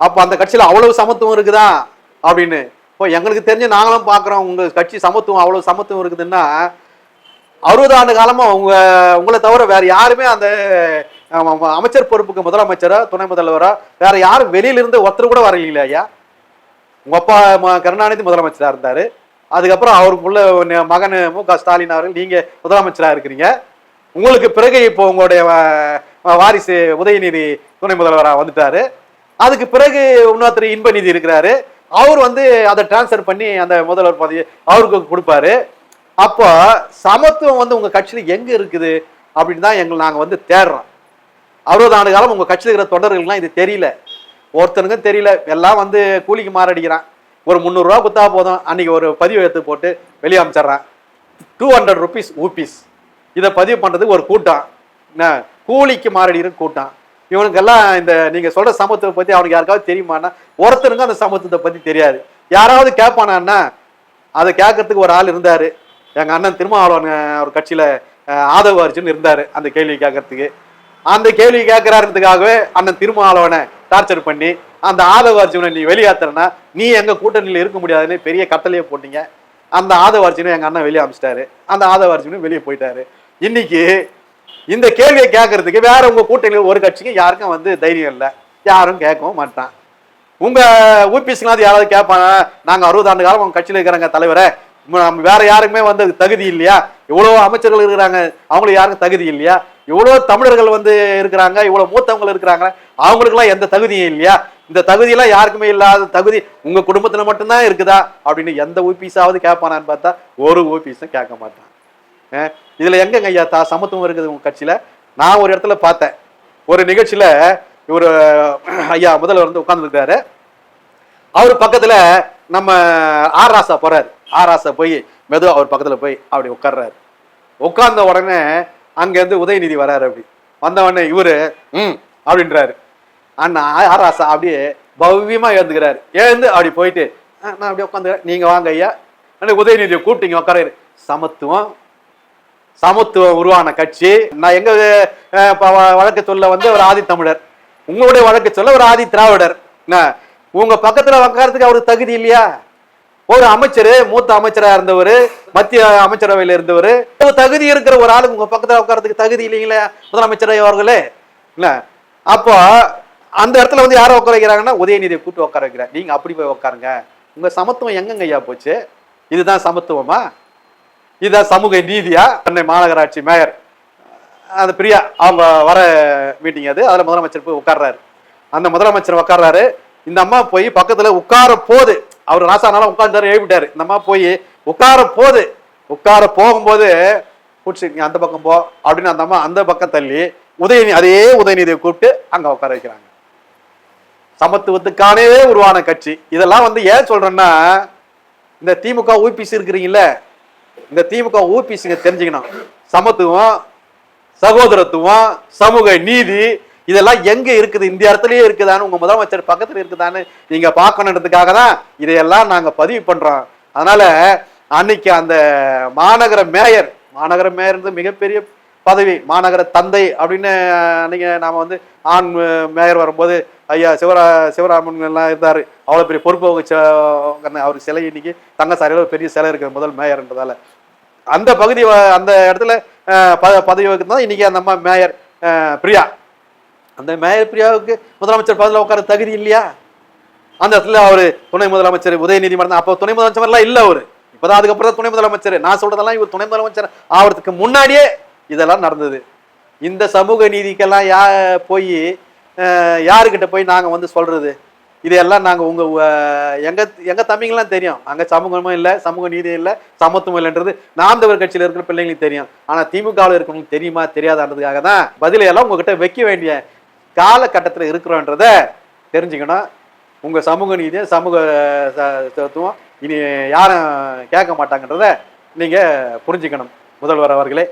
[SPEAKER 1] அப்ப அந்த கட்சியில அவ்வளவு சமத்துவம் இருக்குதா? அப்படின்னு. இப்போ எங்களுக்கு தெரிஞ்சு நாங்களும் பார்க்குறோம் உங்க கட்சி சமத்துவம் அவ்வளவு சமத்துவம் இருக்குதுன்னா அறுபது ஆண்டு காலமா உங்க உங்களை தவிர வேற யாருமே அந்த அமைச்சர் பொறுப்புக்கு முதலமைச்சரோ துணை முதல்வரா வேற யாரும் வெளியிலிருந்து ஒருத்தர் கூட வரலைங்களே ஐயா? உங்க அப்பா ம- கருணாநிதி முதலமைச்சரா இருந்தாரு. அதுக்கப்புறம் அவருக்குள்ள மகன் மு க ஸ்டாலின் அவர்கள் நீங்க முதலமைச்சரா இருக்கிறீங்க. உங்களுக்கு பிறகு இப்போ உங்களுடைய வாரிசு உதயநிதி துணை முதல்வராக வந்துட்டாரு. அதுக்கு பிறகு இன்னொருத்தர் இன்ப நிதி இருக்கிறாரு. அவர் வந்து அதை டிரான்ஸ்ஃபர் பண்ணி அந்த முதல்வர் பதவி அவருக்கு கொடுப்பாரு. அப்போ சமத்துவம் வந்து உங்க கட்சியில் எங்க இருக்குது அப்படின்னு தான் எங்களை நாங்கள் வந்து தேடுறோம். அறுபது ஆண்டு காலம் உங்க கட்சியில் இருக்கிற தொண்டர்கள்லாம் இது தெரியல. ஒருத்தனுக்கும் தெரியல. எல்லாம் வந்து கூலிக்கு மாரடிக்கிறான். ஒரு முந்நூறுரூவா குத்தா போதும். அன்னைக்கு ஒரு பதிவு எடுத்து போட்டு வெளியே அமைச்சிட்றான். டூ ஹண்ட்ரட் ருபீஸ் ஊபீஸ் இதை பதிவு பண்ணுறதுக்கு ஒரு கூட்டம். என்ன? கூலிக்கு மாரடிக்கிற கூட்டம். இவனுக்கெல்லாம் இந்த நீங்கள் சொல்கிற சமத்துவத்தை பற்றி அவனுக்கு யாருக்காவது தெரியுமாண்ணா ஒருத்தருங்க அந்த சமத்துவத்தை பற்றி தெரியாது. யாராவது கேட்பானான்னா அதை கேட்கறதுக்கு ஒரு ஆள் இருந்தார். எங்கள் அண்ணன் திருமாவளவன் ஒரு கட்சியில் ஆதவ அர்ஜுன் இருந்தார் அந்த கேள்வி கேட்கறதுக்கு. அந்த கேள்வி கேட்கறாருன்றதுக்காகவே அண்ணன் திருமாவளவனை டார்ச்சர் பண்ணி அந்த ஆதவ அர்ஜுனை நீ வெளியாத்துறனா நீ எங்கள் கூட்டணியில் இருக்க முடியாதுன்னு பெரிய கட்டளையை போட்டீங்க. அந்த ஆதவ அர்ஜுனை எங்கள் அண்ணன் வெளியே அமிச்சிட்டாரு. அந்த ஆதவ அர்ஜுனும் வெளியே போயிட்டாரு. இன்னைக்கு இந்த கேள்வியை கேட்கறதுக்கு வேற உங்க கூட்டணியில் ஒரு கட்சிக்கு யாருக்கும் வந்து தைரியம் இல்லை. யாரும் கேட்கவும் மாட்டான். உங்க ஊபிஸ்லாம் யாராவது கேட்பாங்க நாங்க அறுபது ஆண்டு காலம் உங்க கட்சியில் இருக்கிறாங்க தலைவரை. நம்ம வேற யாருக்குமே வந்து தகுதி இல்லையா? இவ்வளவு அமைச்சர்கள் இருக்கிறாங்க. அவங்களுக்கு யாருக்கும் தகுதி இல்லையா? இவ்வளவு தமிழர்கள் வந்து இருக்கிறாங்க. இவ்வளவு மூத்தவங்க இருக்கிறாங்க. அவங்களுக்குலாம் எந்த தகுதியும் இல்லையா? இந்த தகுதியெல்லாம் யாருக்குமே இல்லாத தகுதி உங்க குடும்பத்துல மட்டும்தான் இருக்குதா? அப்படின்னு எந்த ஓபிஸாவது கேட்பானான்னு பார்த்தா ஒரு ஓபிஸும் கேட்க மாட்டான். இதில் எங்கங்க ஐயா? தா சமத்துவம் இருக்குது உங்கள் கட்சியில்? நான் ஒரு இடத்துல பார்த்தேன். ஒரு நிகழ்ச்சியில் இவர் ஐயா முதல்வர் வந்து உட்காந்துருக்காரு அவர் பக்கத்தில் நம்ம ஆர் ராசா போகிறார் ஆர் ராசா போய் மெதுவாக அவர் பக்கத்தில் போய் அப்படி உட்கார்றாரு. உட்கார்ந்த உடனே அங்கேருந்து உதயநிதி வராரு அப்படி. வந்தவொடனே இவர் இவரு ம் அப்படின்றாரு. அண்ணா ஆர் ராசா அப்படியே பவ்யமாக எழுந்துக்கிறாரு. எழுந்து அப்படி போயிட்டு "ஆ, நான் அப்படியே உட்காந்துக்கிறேன் நீங்கள் வாங்க ஐயா. உடனே உதயநிதியை கூப்பிட்டீங்க உட்காரு சமத்துவம் சமத்துவம் உருவான கட்சி. நான் எங்க வழக்கு சொல்ல வந்து ஒரு ஆதி தமிழர். உங்களுடைய வழக்கு சொல்ல ஒரு ஆதி திராவிடர். என்ன? உங்க பக்கத்துல உட்காரத்துக்கு அவருக்கு தகுதி இல்லையா? ஒரு அமைச்சர் மூத்த அமைச்சரா இருந்தவர் மத்திய அமைச்சரவையில் இருந்தவர் தகுதி இருக்கிற ஒரு ஆளுக்கு உங்க பக்கத்துல உட்காரத்துக்கு தகுதி இல்லைங்களே முதலமைச்சர் அவர்களே. இல்ல அப்போ அந்த இடத்துல வந்து யாரை உட்கார வைக்கிறாங்கன்னா உதயநிதியை கூட்டு உட்கார வைக்கிறார். நீங்க அப்படி போய் உட்காருங்க உங்க சமத்துவம் எங்கங்க ஐயா போச்சு? இதுதான் சமத்துவமா? இதான் சமூக நீதியா சென்னை மாநகராட்சி மேயர் அந்த பிரியா அவங்க வர மீட்டிங் அது. அதில் முதலமைச்சர் போய் உட்கார்றாரு. அந்த முதலமைச்சர் உட்கார்றாரு. இந்த அம்மா போய் பக்கத்தில் உட்கார போது அவர் ராசானால உட்கார்ந்தாரு எழுப்பிட்டாரு. இந்த அம்மா போய் உட்கார போது உட்கார போகும்போது குடிச்சு நீ அந்த பக்கம் போ அப்படின்னு அந்த அம்மா அந்த பக்கம் தள்ளி உதயநிதி அதே உதயநிதியை கூப்பிட்டு அங்கே உட்கார வைக்கிறாங்க. சமத்துவத்துக்கானவே உருவான கட்சி. இதெல்லாம் வந்து ஏன் சொல்றேன்னா இந்த திமுக ஊபிசி இருக்கிறீங்களே இந்த திமுக ஊபிசிங்க தெரிஞ்சுக்கணும் சமத்துவம் சகோதரத்துவம் சமூக நீதி இதெல்லாம் எங்க இருக்குது? இந்த இடத்துலயே இருக்குதான்னு உங்க முதலமைச்சர் பக்கத்துல இருக்குதான்னு நீங்க பார்க்கணுன்றதுக்காக தான் இதையெல்லாம் நாங்க பதிவு பண்றோம். அதனால அன்னைக்கு அந்த மாநகர மேயர் மாநகர மேயர் மிகப்பெரிய பதவி மாநகர தந்தை அப்படின்னு அன்னைக்கு நாம வந்து ஆண் மேயர் வரும்போது ஐயா சிவரா சிவராமன் எல்லாம் இருந்தார். அவ்வளோ பெரிய பொறுப்பு வகிச்ச அவருக்கு சிலை இன்னைக்கு தங்க சாரியில் பெரிய சிலை இருக்கிற முதல் மேயர்ன்றதால. அந்த பகுதி அந்த இடத்துல பதவி வகிதான் இன்னைக்கு அந்த அம்மா மேயர் பிரியா. அந்த மேயர் பிரியாவுக்கு முதலமைச்சர் பதவியில் உட்கார தகுதி இல்லையா? அந்த இடத்துல அவர் துணை முதலமைச்சர் உதயநிதி மட்டும் அப்போ துணை முதலமைச்சர் எல்லாம் அவர். இப்போதான் அதுக்கப்புறம் தான் துணை முதலமைச்சர். நான் சொல்றதெல்லாம் இவர் துணை முதலமைச்சர் ஆகிறதுக்கு முன்னாடியே இதெல்லாம் நடந்தது. இந்த சமூக நீதிக்கெல்லாம் யா போய் யாருக்கிட்ட போய் நாங்கள் வந்து சொல்றது? இதையெல்லாம் நாங்கள் உங்கள் எங்கள் எங்கள் தம்பிங்கெல்லாம் தெரியும். அங்கே சமூகமும் இல்லை சமூக நீதி இல்லை சமத்துவம் இல்லைன்றது நாம் கட்சியில் இருக்கிற பிள்ளைங்களுக்கு தெரியும். ஆனால் திமுகவில் இருக்கிறவங்களுக்கு தெரியுமா தெரியாதான்றதுக்காக தான் பதிலையெல்லாம் உங்ககிட்ட வைக்க வேண்டிய காலகட்டத்தில் இருக்கிறோன்றத தெரிஞ்சுக்கணும். உங்கள் சமூக நீதியும் சமூக ச- தத்துவம் இனி யாரும் கேட்க மாட்டாங்கன்றத நீங்கள் புரிஞ்சுக்கணும். முதல்வர் அவர்களே.